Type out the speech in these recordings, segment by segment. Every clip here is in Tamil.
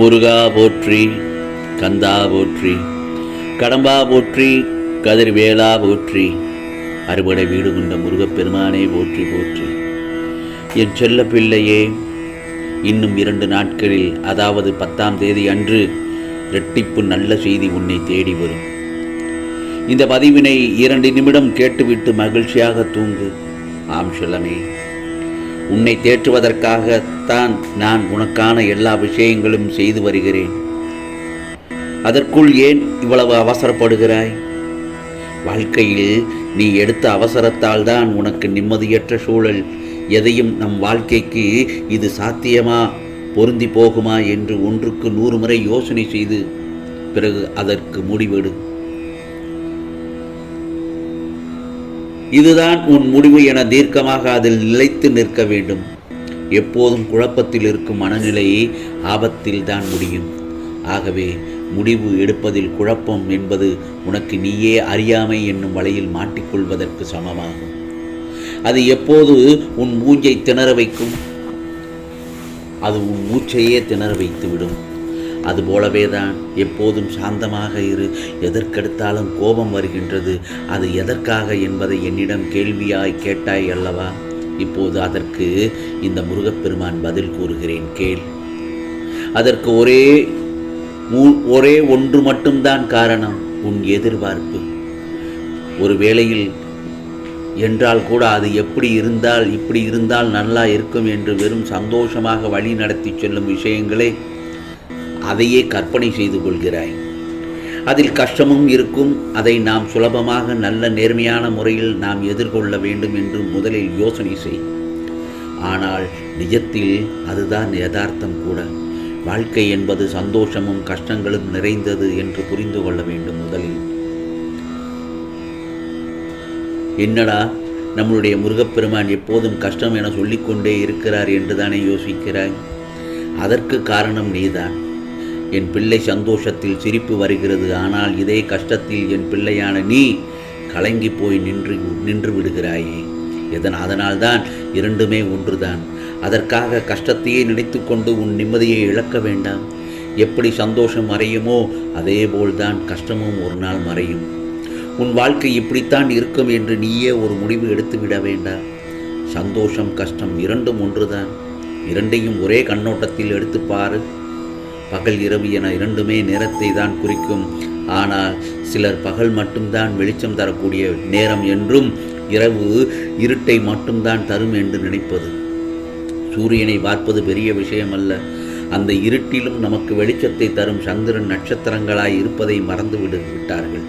முருகா போற்றி கந்தா போற்றி கடம்பா போற்றி கதிர்வேலா போற்றி அறுபடை வீடு கொண்ட முருகப்பெருமானே போற்றி போற்றி. என் செல்ல பிள்ளையே இன்னும் இரண்டு நாட்களில் அதாவது பத்தாம் தேதி அன்று இரட்டிப்பு நல்ல செய்தி உன்னை தேடி வரும். இந்த பதிவினை இரண்டு நிமிடம் கேட்டுவிட்டு மகிழ்ச்சியாக தூங்கு. ஆம் செல்லமே. உன்னை தேற்றுவதற்காகத்தான் நான் உனக்கான எல்லா விஷயங்களும் செய்து வருகிறேன். அதற்குள் ஏன் இவ்வளவு அவசரப்படுகிறாய்? வாழ்க்கையில் நீ எடுத்த அவசரத்தால் தான் உனக்கு நிம்மதியற்ற சூழல். எதையும் நம் வாழ்க்கைக்கு இது சாத்தியமா? பொருந்தி போகுமா என்று ஒன்றுக்கு நூறு முறை யோசனை செய்து பிறகு அதற்கு முடிவெடு. இதுதான் உன் முடிவு என தீர்க்கமாக அதில் நிலைத்து நிற்க வேண்டும். எப்போதும் குழப்பத்தில் இருக்கும் மனநிலையை ஆபத்தில் தான் முடியும். ஆகவே முடிவு எடுப்பதில் குழப்பம் என்பது உனக்கு நீயே அறியாமை என்னும் வலையில் மாட்டிக்கொள்வதற்கு சமமாகும். அது எப்போது உன் மூஞ்சை திணற வைக்கும்? அது உன் மூச்சையே திணற வைத்துவிடும். அதுபோலவே தான் எப்போதும் சாந்தமாக இரு. எதற்கெடுத்தாலும் கோபம் வருகின்றது. அது எதற்காக என்பதை என்னிடம் கேள்வியாய் கேட்டாய் அல்லவா? இப்போது அதற்கு இந்த முருகப்பெருமான் பதில் கூறுகிறேன். கேள். அதற்கு ஒரே மூ- ஒரே ஒன்று மட்டும்தான் காரணம். உன் எதிர்பார்ப்பு. ஒரு வேளையில் என்றால் கூட அது எப்படி இருந்தால் இப்படி இருந்தால் நல்லா இருக்கும் என்று வெறும் சந்தோஷமாக வழி நடத்தி செல்லும் விஷயங்களே அதையே கற்பனை செய்து கொள்கிறாய். அதில் கஷ்டமும் இருக்கும். அதை நாம் சுலபமாக நல்ல நேர்மையான முறையில் நாம் எதிர்கொள்ள வேண்டும் என்று முதலில் யோசனை செய். ஆனால் நிஜத்தில் அதுதான் யதார்த்தம் கூட. வாழ்க்கை என்பது சந்தோஷமும் கஷ்டங்களும் நிறைந்தது என்று புரிந்து கொள்ள வேண்டும் முதலில். என்னடா? நம்மளுடைய முருகப்பெருமான் எப்போதும் கஷ்டம் என சொல்லிக்கொண்டே இருக்கிறார் என்று தானே யோசிக்கிறாய்? அதற்கு காரணம் நீதான். என் பிள்ளை சந்தோஷத்தில் சிரிப்பு வருகிறது. ஆனால் இதே கஷ்டத்தில் என் பிள்ளையான நீ கலங்கி போய் நின்று நின்று விடுகிறாயே. எதன் அதனால்தான் இரண்டுமே ஒன்றுதான். அதற்காக கஷ்டத்தையே நினைத்துக்கொண்டு உன் நிம்மதியை இழக்க வேண்டாம். எப்படி சந்தோஷம் மறையுமோ அதேபோல்தான் கஷ்டமும் ஒரு நாள் மறையும். உன் வாழ்க்கை இப்படித்தான் இருக்கும் என்று நீயே ஒரு முடிவு எடுத்து விட வேண்டாம். சந்தோஷம் கஷ்டம் இரண்டும் ஒன்றுதான். இரண்டையும் ஒரே கண்ணோட்டத்தில் எடுத்து பாரு. பகல் இரவு என இரண்டுமே நேரத்தை தான் குறிக்கும். ஆனால் சிலர் பகல் மட்டும்தான் வெளிச்சம் தரக்கூடிய நேரம் என்றும் இரவு இருட்டை மட்டும்தான் தரும் என்று நினைப்பது. சூரியனை பார்ப்பது பெரிய விஷயம் அல்ல அந்த இருட்டிலும் நமக்கு வெளிச்சத்தை தரும் சந்திரன் நட்சத்திரங்களாய் இருப்பதை மறந்து விடு விட்டார்கள்.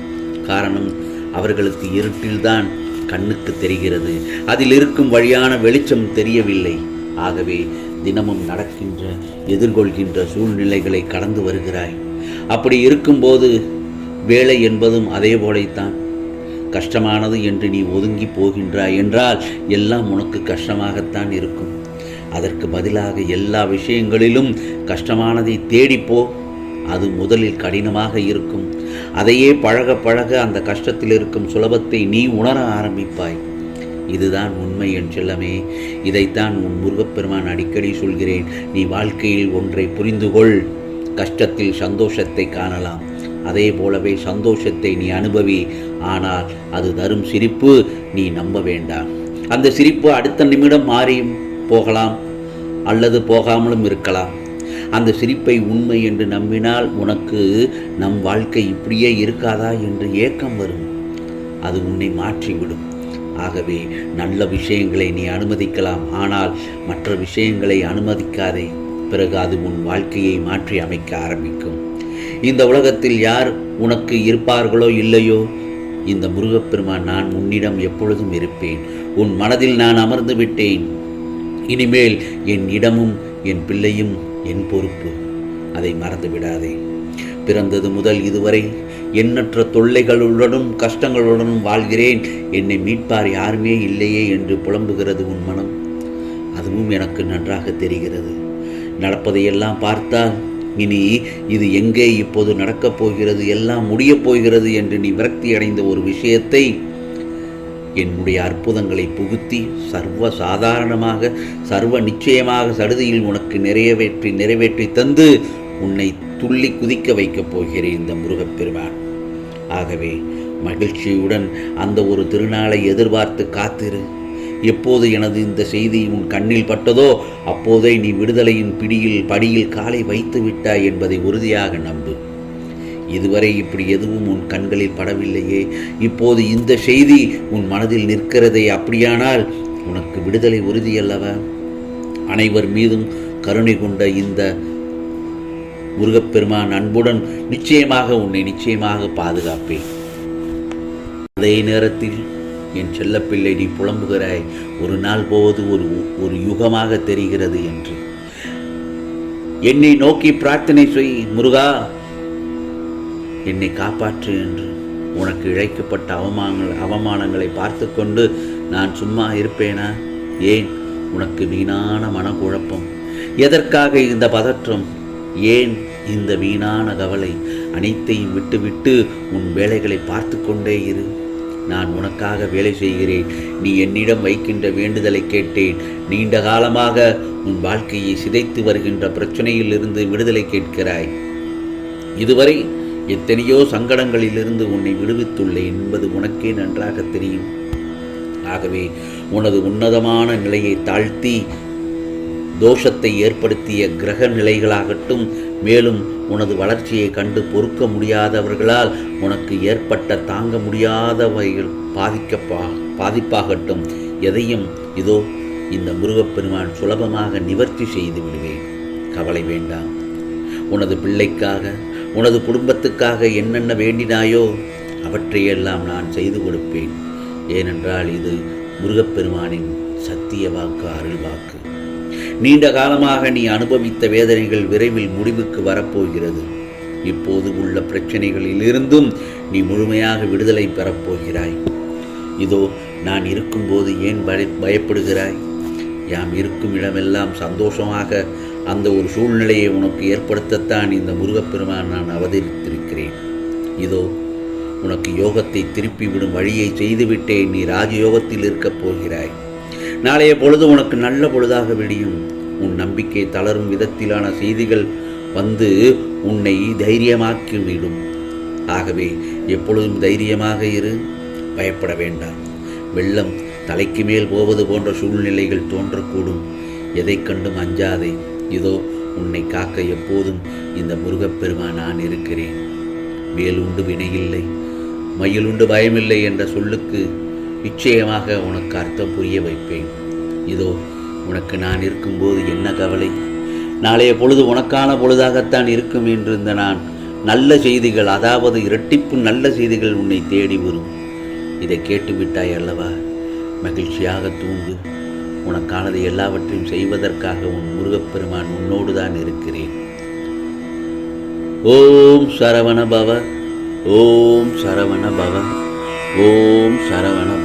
காரணம் அவர்களுக்கு இருட்டில்தான் கண்ணுக்கு தெரிகிறது. அதில் இருக்கும் வழியான வெளிச்சம் தெரியவில்லை. ஆகவே தினமும் நடக்கின்ற எதிர்கொள்கின்ற சூழ்நிலைகளை கடந்து வருகிறாய். அப்படி இருக்கும்போது வேலை என்பதும் அதே போலைத்தான். கஷ்டமானது என்று நீ ஒதுங்கி போகின்றாய் என்றால் எல்லாம் உனக்கு கஷ்டமாகத்தான் இருக்கும். அதற்கு பதிலாக எல்லா விஷயங்களிலும் கஷ்டமானதை தேடிப்போ அது முதலில் கடினமாக இருக்கும். அதையே பழக பழக அந்த கஷ்டத்தில் இருக்கும் சுலபத்தை நீ உணர ஆரம்பிப்பாய். இதுதான் உண்மை என் செல்லமே. இதைத்தான் உன் முருகப்பெருமான் அடிக்கடி சொல்கிறேன். நீ வாழ்க்கையில் ஒன்றை புரிந்து கொள். கஷ்டத்தில் சந்தோஷத்தை காணலாம். அதே போலவே சந்தோஷத்தை நீ அனுபவி. ஆனால் அது தரும் சிரிப்பு நீ நம்ப வேண்டாம். அந்த சிரிப்பு அடுத்த நிமிடம் மாறியும் போகலாம் அல்லது போகாமலும் இருக்கலாம். அந்த சிரிப்பை உண்மை என்று நம்பினால் உனக்கு நம் வாழ்க்கை இப்படியே இருக்காதா என்று ஏக்கம் வரும். அது உன்னை மாற்றிவிடும். ஆகவே நல்ல விஷயங்களை நீ அனுமதிக்கலாம். ஆனால் மற்ற விஷயங்களை அனுமதிக்காதே. பிறகு அது உன் வாழ்க்கையை மாற்றி அமைக்க ஆரம்பிக்கும். இந்த உலகத்தில் யார் உனக்கு இருப்பார்களோ இல்லையோ? இந்த முருகப்பெருமான் நான் உன்னிடம் எப்பொழுதும் இருப்பேன். உன் மனதில் நான் அமர்ந்து விட்டேன். இனிமேல் என் இடமும் என் பிள்ளையும் என் பொறுப்பு. அதை மறந்து விடாதே. பிறந்தது முதல் இதுவரை எண்ணற்ற தொல்லைகளுடனும் கஷ்டங்களுடனும் வாழ்கிறேன். என்னை மீட்பார் யாருமே இல்லையே என்று புலம்புகிறது உன் மனம். அதுவும் எனக்கு நன்றாக தெரிகிறது. நடப்பதையெல்லாம் பார்த்தால் இனி இது எங்கே இப்போது நடக்கப் போகிறது எல்லாம் முடியப் போகிறது என்று நீ விரக்தி அடைந்த ஒரு விஷயத்தை என்னுடைய அற்புதங்களை புகுத்தி சர்வ சாதாரணமாக சர்வ நிச்சயமாக சடுதியில் உனக்கு நிறைவேற்றி நிறைவேற்றி தந்து உன்னை துள்ளி குதிக்க வைக்கப் போகிறேன் இந்த முருகப்பெருமான் ஆகவே மகிழ்ச்சியுடன் அந்த ஒரு திருநாளை எதிர்பார்த்து காத்திரு. எப்போது எனது இந்த செய்தி உன் கண்ணில் பட்டதோ அப்போதே நீ விடுதலையின் பிடியில் படியில் காலை வைத்து விட்டாய் என்பதை உறுதியாக நம்பு. இதுவரை இப்படி எதுவும் உன் கண்களில் படவில்லையே. இப்போது இந்த செய்தி உன் மனதில் நிற்கிறதே அப்படியானால் உனக்கு விடுதலை உறுதியல்லவா? அனைவர் மீதும் கருணை கொண்ட இந்த முருகப்பெருமான் அன்புடன் நிச்சயமாக உன்னை நிச்சயமாக பாதுகாப்பேன். அதே நேரத்தில் என் செல்லப்பிள்ளை நீ புலம்புகிறாய் ஒரு நாள் போவது ஒரு ஒரு யுகமாக தெரிகிறது என்று. என்னை நோக்கி பிரார்த்தனை செய் முருகா. என்னை காப்பாற்று என்று உனக்கு இழைக்கப்பட்ட அவமானங்கள் அவமானங்களை பார்த்து கொண்டு நான் சும்மா இருப்பேனா? ஏன்? உனக்கு வீணான மனக்குழப்பம். எதற்காக இந்த பதற்றம்? ஏன் இந்த வீணான கவலை அனைத்தையும் விட்டுவிட்டு உன் வேலைகளை பார்த்து கொண்டே இரு. நான் உனக்காக வேலை செய்கிறேன். நீ என்னிடம் வைக்கின்ற வேண்டுதலை கேட்டேன். நீண்ட காலமாக உன் வாழ்க்கையை சிதைத்து வருகின்ற பிரச்சனையிலிருந்து விடுதலை கேட்கிறாய். இதுவரை எத்தனையோ சங்கடங்களிலிருந்து உன்னை விடுவித்துள்ளேன் என்பது உனக்கே நன்றாக தெரியும். ஆகவே உனது உன்னதமான நிலையை தாழ்த்தி தோஷத்தை ஏற்படுத்திய கிரக நிலைகளாகட்டும் மேலும் உனது வளர்ச்சியை கண்டு பொறுக்க முடியாதவர்களால் உனக்கு ஏற்பட்ட தாங்க முடியாதவைகள் பாதிக்கப்பா பாதிப்பாகட்டும். எதையும் இதோ இந்த முருகப்பெருமான் சுலபமாக நிவர்த்தி செய்து விடுவேன். கவலை வேண்டாம். உனது பிள்ளைக்காக உனது குடும்பத்துக்காக என்னென்ன வேண்டினாயோ அவற்றையெல்லாம் நான் செய்து கொடுப்பேன். ஏனென்றால் இது முருகப்பெருமானின் சத்திய வாக்கு அருள் வாக்கு. நீண்ட காலமாக நீ அனுபவித்த வேதனைகள் விரைவில் முடிவுக்கு வரப்போகிறது. இப்போது உள்ள பிரச்சனைகளில் இருந்தும் நீ முழுமையாக விடுதலை பெறப்போகிறாய். இதோ நான் இருக்கும்போது ஏன் பய பயப்படுகிறாய்? யாம் இருக்கும் இடமெல்லாம் சந்தோஷமாக அந்த ஒரு சூழ்நிலையை உனக்கு ஏற்படுத்தத்தான் இந்த முருகப்பெருமான் நான் அவதரித்திருக்கிறேன். இதோ உனக்கு யோகத்தை திருப்பிவிடும் வழியை செய்துவிட்டேன் நீ ராஜயோகத்தில் இருக்கப் போகிறாய். நாளைய பொழுது உனக்கு நல்ல பொழுதாக விடியும். உன் நம்பிக்கை தளரும் விதத்திலான செய்திகள் வந்து உன்னை தைரியமாக்கி விடும் ஆகவே எப்பொழுதும் தைரியமாக இரு. பயப்பட வேண்டாம். வெள்ளம் தலைக்கு மேல் போவது போன்ற சூழ்நிலைகள் தோன்றக்கூடும். எதைக் கண்டும் அஞ்சாதே. இதோ உன்னை காக்க எப்போதும் இந்த முருகப்பெருமான் நான் இருக்கிறேன். வேலுண்டு வினையில்லை. மயிலுண்டு பயமில்லை என்ற சொல்லுக்கு நிச்சயமாக உனக்கு அர்த்தம் புரிய வைப்பேன். இதோ உனக்கு நான் இருக்கும்போது என்ன கவலை? நாளைய பொழுது உனக்கான பொழுதாகத்தான் இருக்கும் என்றிருந்த நான் நல்ல செய்திகள் அதாவது இரட்டிப்பு நல்ல செய்திகள் உன்னை தேடி வரும். இதை கேட்டுவிட்டாய் அல்லவா? மகிழ்ச்சியாக தூங்கு. உனக்கானது எல்லாவற்றையும் செய்வதற்காக உன் முருகப்பெருமான் உன்னோடு தான் இருக்கிறேன். ஓம் சரவண பவ ஓம் சரவண பவ ஓம் சரவண பவ.